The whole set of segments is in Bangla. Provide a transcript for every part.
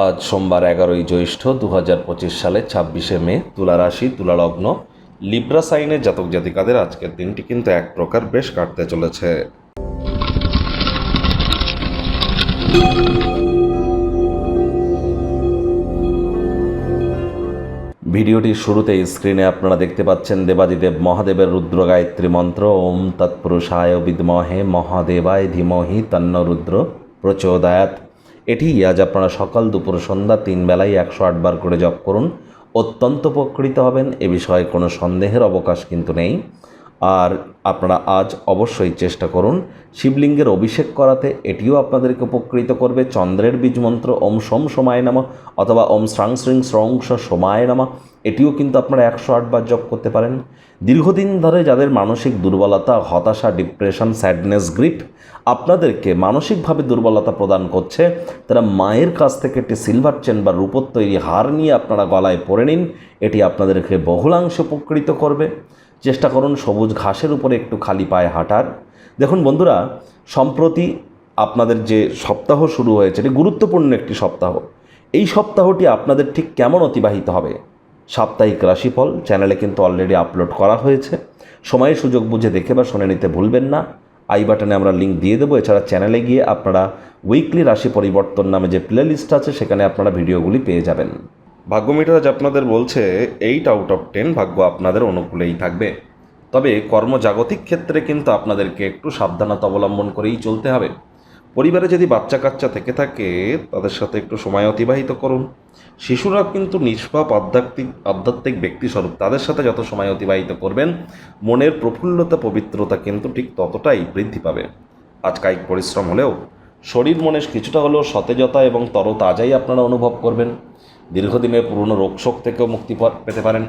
আজ সোমবার এগারোই জ্যৈষ্ঠ দু হাজার পঁচিশ সালে ছাব্বিশে মে তুলা রাশি, তুলা লগ্ন, লিব্রা সাইনের জাতক জাতিকাদের আজকের দিনটি কিন্তু এক প্রকার বেশ কাটতে চলেছে। ভিডিওটির শুরুতেই স্ক্রিনে আপনারা দেখতে পাচ্ছেন দেবাদিদেব মহাদেবের রুদ্র গায়ত্রী মন্ত্র, ওম তৎপুরুষায় বিদ্মহে মহাদেবায় ধীমহি তন্ন রুদ্র প্রচোদয়াত এটি আজ আপনারা সকাল দুপুর সন্ধ্যা তিন বেলায় একশো আটবার করে জপ করুন। অত্যন্ত উপকৃত হবেন, এ বিষয়ে কোনো সন্দেহের অবকাশ কিন্তু নেই। আর আপনারা আজ অবশ্যই চেষ্টা করুন শিবলিঙ্গের অভিষেক করাতে। এটিও আপনাদেরকে উপকৃত করবে। চন্দ্রের বীজ মন্ত্র ওম সোম সময় নামা অথবা ওম শ্রাং শ্রিং স্রংস সময় নামা। এটিও কিন্তু আপনারা একশো আটবার জপ করতে পারেন। দীর্ঘদিন ধরে যাদের মানসিক দুর্বলতা, হতাশা, ডিপ্রেশন, স্যাডনেস, গ্রিপ আপনাদেরকে মানসিকভাবে দুর্বলতা প্রদান করছে, তারা মায়ের কাছ থেকে একটি সিলভার চেন বা রূপোর তৈরি হার নিয়ে আপনারা গলায় পরে নিন। এটি আপনাদেরকে বহুলাংশে উপকৃত করবে। চেষ্টা করুন সবুজ ঘাসের উপরে একটু খালি পায়ে হাঁটার। দেখুন বন্ধুরা, সম্প্রতি আপনাদের যে সপ্তাহ শুরু হয়েছে, এটি গুরুত্বপূর্ণ একটি সপ্তাহ। এই সপ্তাহটি আপনাদের ঠিক কেমন অতিবাহিত হবে? সাপ্তাহিক রাশিফল, চ্যানেলে কিন্তু অলরেডি আপলোড করা হয়েছে। সময় সুযোগ বুঝে দেখে বা শুনে নিতে ভুলবেন না। আই বাটনে আমরা লিঙ্ক দিয়ে দেবো। এছাড়া চ্যানেলে গিয়ে আপনারা উইকলি রাশি পরিবর্তন নামে যে প্লে লিস্ট আছে, সেখানে আপনারা ভিডিওগুলি পেয়ে যাবেন। ভাগ্য মিটার আজ আপনাদের বলছে এইট আউট অফ টেন ভাগ্য আপনাদের অনুকূলেই থাকবে। তবে কর্মজাগতিক ক্ষেত্রে কিন্তু আপনাদেরকে একটু সাবধানতা অবলম্বন করেই চলতে হবে। পরিবারে যদি বাচ্চা কাচ্চা থেকে থাকে, তাদের সাথে একটু সময় অতিবাহিত করুন। শিশুরা কিন্তু নিষ্পাপ, আধ্যাত্মিক আধ্যাত্মিক ব্যক্তিস্বরূপ, তাদের সাথে যত সময় অতিবাহিত করবেন, মনের প্রফুল্লতা, পবিত্রতা কিন্তু ঠিক ততটাই বৃদ্ধি পাবে। আজ কায়িক পরিশ্রম হলেও শরীর মনে কিছুটা হলেও সতেজতা এবং তরতাজাই আপনারা অনুভব করবেন। দীর্ঘদিনের পুরনো রোগশোক থেকেও মুক্তি পেতে পারেন।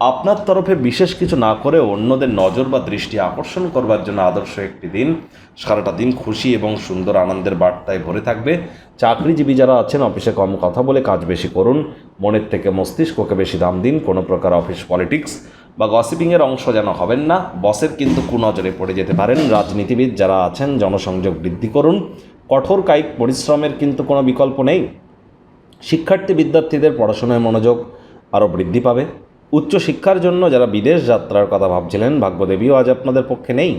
আপনার তরফে বিশেষ কিছু না করে অন্যদের নজর বা দৃষ্টি আকর্ষণ করবার জন্য আদর্শ একটি দিন। সারাটা দিন খুশি এবং সুন্দর আনন্দের বার্তায় ভরে থাকবে। চাকরিজীবী যারা আছেন, অফিসে কম কথা বলে কাজ বেশি করুন। মনের থেকে মস্তিষ্ককে বেশি দাম দিন। কোনো প্রকার অফিস পলিটিক্স বা গসিপিংয়ের অংশ যেন হবেন না। বসের কিন্তু কুনজরে পড়ে যেতে পারেন। রাজনীতিবিদ যারা আছেন, জনসংযোগ বৃদ্ধি করুন। কঠোর কায়িক পরিশ্রমের কিন্তু কোনো বিকল্প নেই। শিক্ষার্থী বিদ্যার্থীদের পড়াশোনায় মনোযোগ আরও বৃদ্ধি পাবে। উচ্চশিক্ষার জন্য যারা বিদেশ যাত্রার কথা ভাবছিলেন, ভাগ্যদেবীও আজ আপনাদের পক্ষে নেই।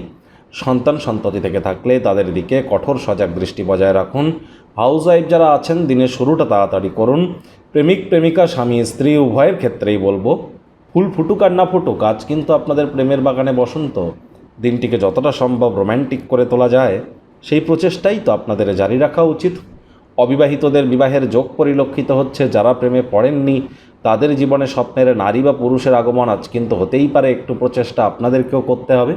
সন্তান সন্ততি থেকে থাকলে তাদের দিকে কঠোর সজাগ দৃষ্টি বজায় রাখুন। হাউস ওয়াইফ যারা আছেন, দিনের শুরুটা তাড়াতাড়ি করুন। প্রেমিক, প্রেমিকা, স্বামী, স্ত্রী, উভয়ের ক্ষেত্রেই বলব, ফুল ফুটুক আর না ফুটুক, আজ কিন্তু আপনাদের প্রেমের বাগানে বসন্ত। দিনটিকে যতটা সম্ভব রোম্যান্টিক করে তোলা যায়, সেই প্রচেষ্টাই তো আপনাদের জারি রাখা উচিত। অবিবাহিতদের বিবাহের যোগ পরিলক্ষিত হচ্ছে, যারা প্রেমে পড়েননি তাদের জীবনে স্বপ্নের নারী বা পুরুষের আগমন আজ কিন্তু হতেই পারে, একটু প্রচেষ্টা আপনাদেরকেও করতে হবে।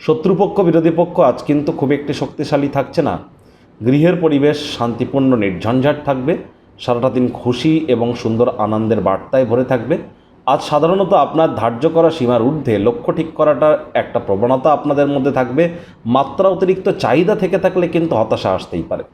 শত্রুপক্ষ, বিরোধী পক্ষ আজ কিন্তু খুব একটি শক্তিশালী থাকছে না। গৃহের পরিবেশ শান্তিপূর্ণ, নির্ঝঞ্ঝাট থাকবে, সারাটা দিন খুশি এবং সুন্দর আনন্দের বার্তায় ভরে থাকবে। আজ সাধারণত আপনার ধার্য করা সীমার ঊর্ধ্বে লক্ষ্য ঠিক করাটা একটা প্রবণতা আপনাদের মধ্যে থাকবে। মাত্রা অতিরিক্ত চাহিদা থেকে থাকলে কিন্তু হতাশা আসতেই পারে।